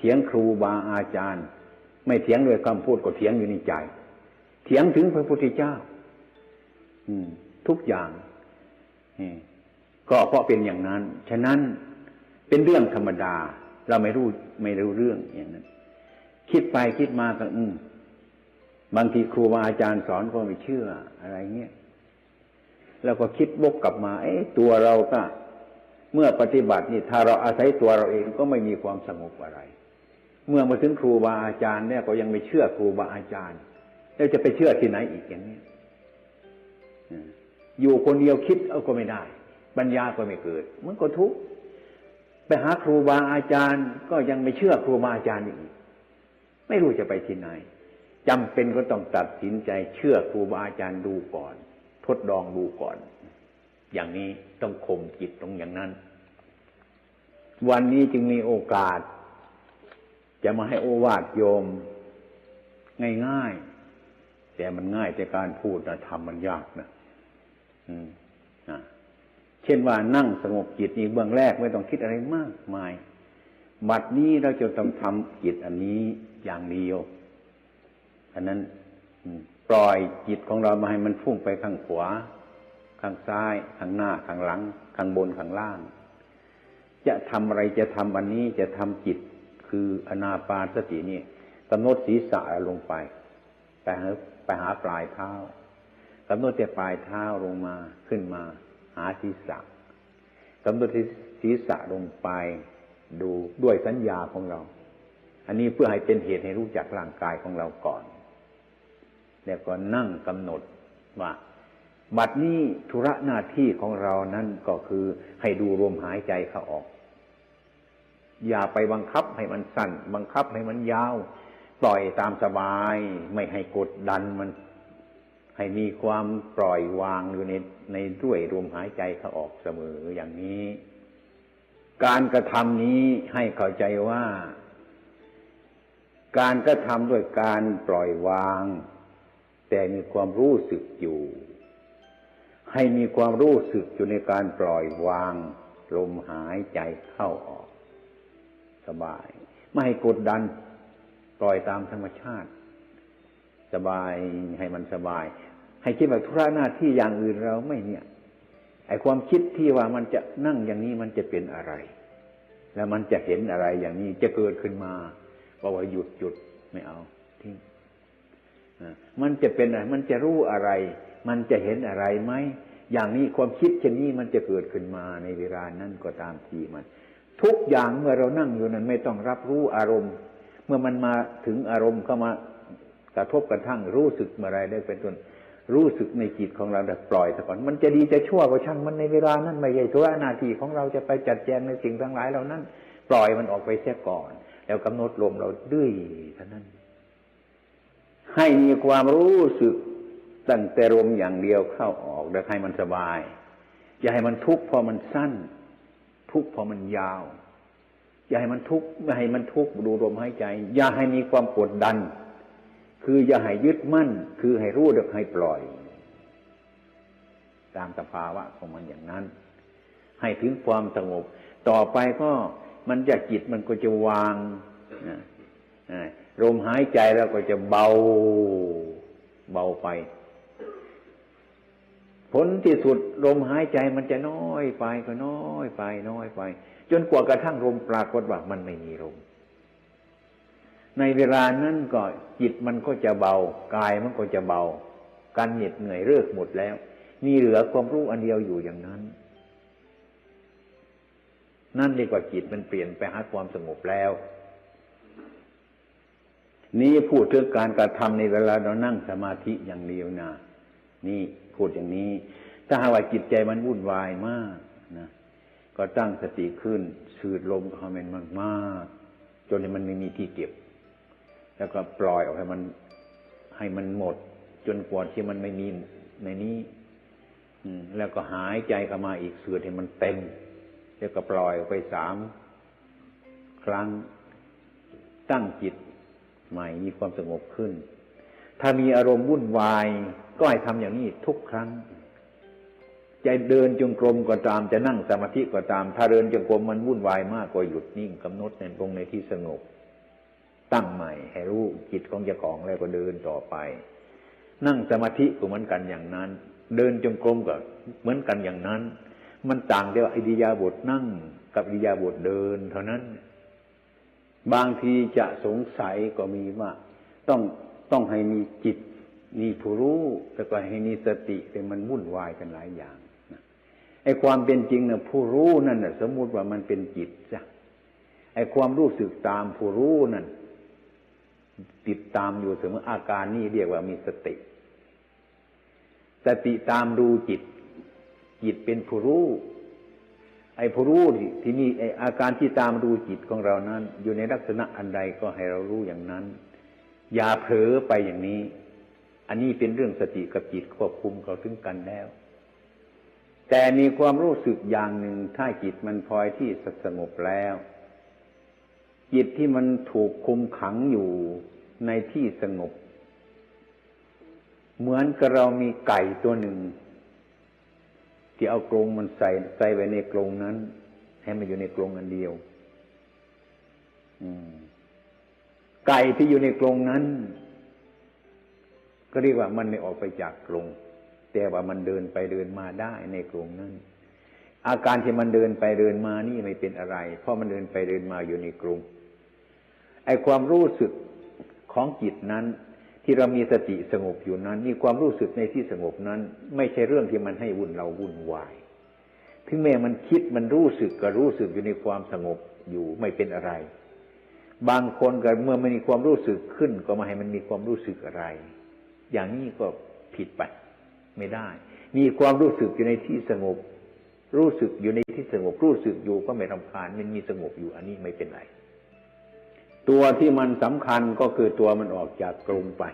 เถียงครูบาอาจารย์ ไม่เถียงด้วยคำพูดก็เถียงอยู่ในใจ เถียงถึงพระพุทธเจ้าอืมทุกอย่างก็เพราะเป็นอย่างนั้น ฉะนั้นเป็นเรื่องธรรมดา เราไม่รู้ไม่รู้เรื่องอย่างนั้น คิดไปคิดมาก็อืมบางทีครูบาอาจารย์สอนก็ไม่เชื่ออะไรเงี้ยเราก็คิดบกกลับมา เอ๊ะตัวเราก็ เมื่อปฏิบัตินี่ถ้าเราอาศัยตัวเราเองก็ไม่มีความสงบอะไร เมื่อมาถึงครูบาอาจารย์เนี่ยก็ยังไม่เชื่อครูบาอาจารย์ แล้วจะไปเชื่อที่ไหนอีกอย่างนี้อยู่คนเดียวคิดเอาก็ไม่ได้ ปัญญาก็ไม่เกิดมันก็ทุกข์ไปหาครูบาอาจารย์ ก็ยังไม่เชื่อครูบาอาจารย์อีก ไม่รู้จะไปที่ไหนจำเป็นก็ต้องตัดสินใจเชื่อครูบาอาจารย์ดูก่อน ทดลองดูก่อน อย่างนี้ต้องข่มจิตตรงอย่างนั้น วันนี้จึงมีโอกาส จะมาให้โอวาทโยม ง่ายๆ แต่มันง่ายแต่การพูดนะทำมันยากนะอืมอ่าเช่นว่านั่งสงบจิตนี้เบื้องแรกไม่ต้องคิดอะไรมากมาย บัดนี้เราจะต้องทำจิตอันนี้อย่างเดียว อันนั้นปล่อยจิตของเรามาให้มันฟุ้งไปข้างขวา ข้างซ้าย ข้างหน้า ข้างหลัง ข้างบน ข้างล่าง จะทำอะไรจะทำอันนี้จะทำจิต คืออนาปานสตินี่กำหนดศีรษะลงไปไปหาไปหาปลายเท้ากำหนดแต่ปลายเท้าลงมาขึ้นมาหาศีรษะกำหนดศีรษะลงไป ดูด้วยสัญญาของเรา อันนี้เพื่อให้เป็นเหตุให้รู้จักร่างกายของเราก่อนแล้วก็นั่งกำหนดว่าบัดนี้ธุระหน้าที่ของเรานั้นก็คือให้ดูลมหายใจเข้าออก อย่าไปบังคับให้มันสั้น บังคับให้มันยาว ปล่อยตามสบาย ไม่ให้กดดันมัน ให้มีความปล่อยวางอยู่ในในด้วยลมหายใจเขาออกเสมออย่างนี้ การกระทำนี้ให้เข้าใจว่า การกระทำด้วยการปล่อยวาง แต่มีความรู้สึกอยู่ ให้มีความรู้สึกอยู่ในการปล่อยวาง ลมหายใจเข้าออก สบาย ไม่ให้กดดันปล่อยตามธรรมชาติ สบายให้มันสบาย ให้คิดว่าธุระหน้าที่อย่างอื่นเราไม่เนี่ยไอความคิดที่ว่ามันจะนั่งอย่างนี้มันจะเป็นอะไร แล้วมันจะเห็นอะไรอย่างนี้จะเกิดขึ้นมาบอกว่าหยุดหยุดไม่เอาทิ้งมันจะเป็นอะไร มันจะรู้อะไร มันจะเห็นอะไรไหมอย่างนี้ความคิดเช่นนี้มันจะเกิดขึ้นมาในเวลานั้นก็ตามทีมัน ทุกอย่างเมื่อเรานั่งอยู่นั้นไม่ต้องรับรู้อารมณ์ เมื่อมันมาถึงอารมณ์เข้ามากระทบกระทั่งรู้สึกเมื่อไรได้เป็นต้นรู้สึกในจิตของเราแต่ปล่อยซะก่อนมันจะดีจะชั่วก็ช่างมันในเวลานั้นไม่ใช่ธุระหน้าที่ของเราจะไปจัดแจงในสิ่งทั้งหลายเหล่านั้น ปล่อยมันออกไปเสียก่อน แล้วกำหนดลมเราดื้อเท่านั้น ให้มีความรู้สึกตั้งแต่ลมอย่างเดียวเข้าออกแล้วให้มันสบาย อย่าให้มันทุกข์พอมันสั้น ทุกข์พอมันยาว อย่าให้มันทุกข์ไม่ให้มันทุกข์ดูลมหายใจ อย่าให้มีความกดดัน คืออย่าให้ยึดมั่น คือให้รู้เด็กให้ปล่อย ตามสภาวะของมันอย่างนั้น ให้ถึงความสงบ ต่อไปก็มันจะจิตมันก็จะวางลมหายใจแล้วก็จะเบาเบาไป ผลที่สุดลมหายใจมันจะน้อยไปก็น้อยไปน้อยไป จนกว่ากระทั่งลมปรากฏว่ามันไม่มีลมในเวลานั้นก็จิตมันก็จะเบากายมันก็จะเบา การเหน็ดเหนื่อยเลิกหมดแล้ว มีเหลือความรู้อันเดียวอยู่อย่างนั้น นั่นเรียกว่าจิตมันเปลี่ยนไปหาความสงบแล้ว นี่พูดถึงการกระทำในเวลาเรานั่งสมาธิอย่างเดียวนะ นี่พูดอย่างนี้ ถ้าหากว่าจิตใจมันวุ่นวายมากนะก็ตั้งสติขึ้นสูดลมเข้ามันมากๆจนมันไม่มีที่เก็บ แล้วก็ปล่อยออกให้มันให้มันหมด จนกว่าที่มันไม่มีในนี้แล้วก็หายใจเข้ามาอีกเสือให้มันเต็ม แล้วก็ปล่อยออกไปสามครั้งตั้งจิตใหม่มีความสงบขึ้น ถ้ามีอารมณ์วุ่นวาย ก็ให้ทำอย่างนี้ทุกครั้งจะเดินจงกรมก็ตามจะนั่งสมาธิก็ตาม ถ้าเดินจงกรมมันวุ่นวายมากก็หยุดนิ่งกำหนดในตรงในที่สงบ ตั้งใหม่ให้รู้จิตของเจ้าของแล้วก็เดินต่อไป นั่งสมาธิก็เหมือนกันอย่างนั้น เดินจงกรมก็เหมือนกันอย่างนั้น มันต่างแต่ว่าอิริยาบถนั่งกับอิริยาบถเดิน เท่านั้น บางทีจะสงสัยก็มีว่าต้องต้องให้มีจิต มีผู้รู้แต่ก็ให้มีสติแต่มันวุ่นวายกันหลายอย่างไอ้ความเป็นจริงนะผู้รู้นั่นนะสมมุติว่ามันเป็นจิตจ้ะไอ้ความรู้สึกตามผู้รู้นั่นติดตามอยู่เสมออาการนี้เรียกว่ามีสติ สติตามดูจิต จิตเป็นผู้รู้ไอ้ผู้รู้ที่ที่นี่ไอ้อาการที่ตามดูจิตของเรานั้น อยู่ในลักษณะอันใดก็ให้เรารู้อย่างนั้น อย่าเผลอไปอย่างนี้ อันนี้เป็นเรื่องสติกับจิตควบคุมเขาถึงกันแล้ว แต่มีความรู้สึกอย่างหนึ่งถ้าจิตมันพลอยที่สงบแล้ว จิตที่มันถูกคุมขังอยู่ในที่สงบ เหมือนกับเรามีไก่ตัวหนึ่ง ที่เอากรงมันใส่ใส่ไว้ในกรงนั้น ให้มันอยู่ในกรงอันเดียวไก่ที่อยู่ในกรงนั้น ก็เรียกว่ามันไม่ออกไปจากกรงแต่ว่ามันเดินไปเดินมาได้ในกรงนั้น อาการที่มันเดินไปเดินมานี่ไม่เป็นอะไร เพราะมันเดินไปเดินมาอยู่ในกรงไอความรู้สึกของจิตนั้น ที่เรามีสติสงบอยู่นั้นมีความรู้สึกในที่สงบนั้น ไม่ใช่เรื่องที่มันให้วุ่นเราวุ่นวายถึงแม้มันคิดมันรู้สึกก็รู้สึกอยู่ในความสงบอยู่ไม่เป็นอะไร บางคนก็เมื่อไม่มีความรู้สึกขึ้น ก็มาให้มันมีความรู้สึกอะไร อย่างนี้ก็ผิดไปไม่ได้ มีความรู้สึกอยู่ในที่สงบ รู้สึกอยู่ในที่สงบ รู้สึกอยู่ก็ไม่รำคาญมันมีสงบอยู่อันนี้ไม่เป็นไร ตัวที่มันสำคัญก็คือตัวมันออกจากกรงไป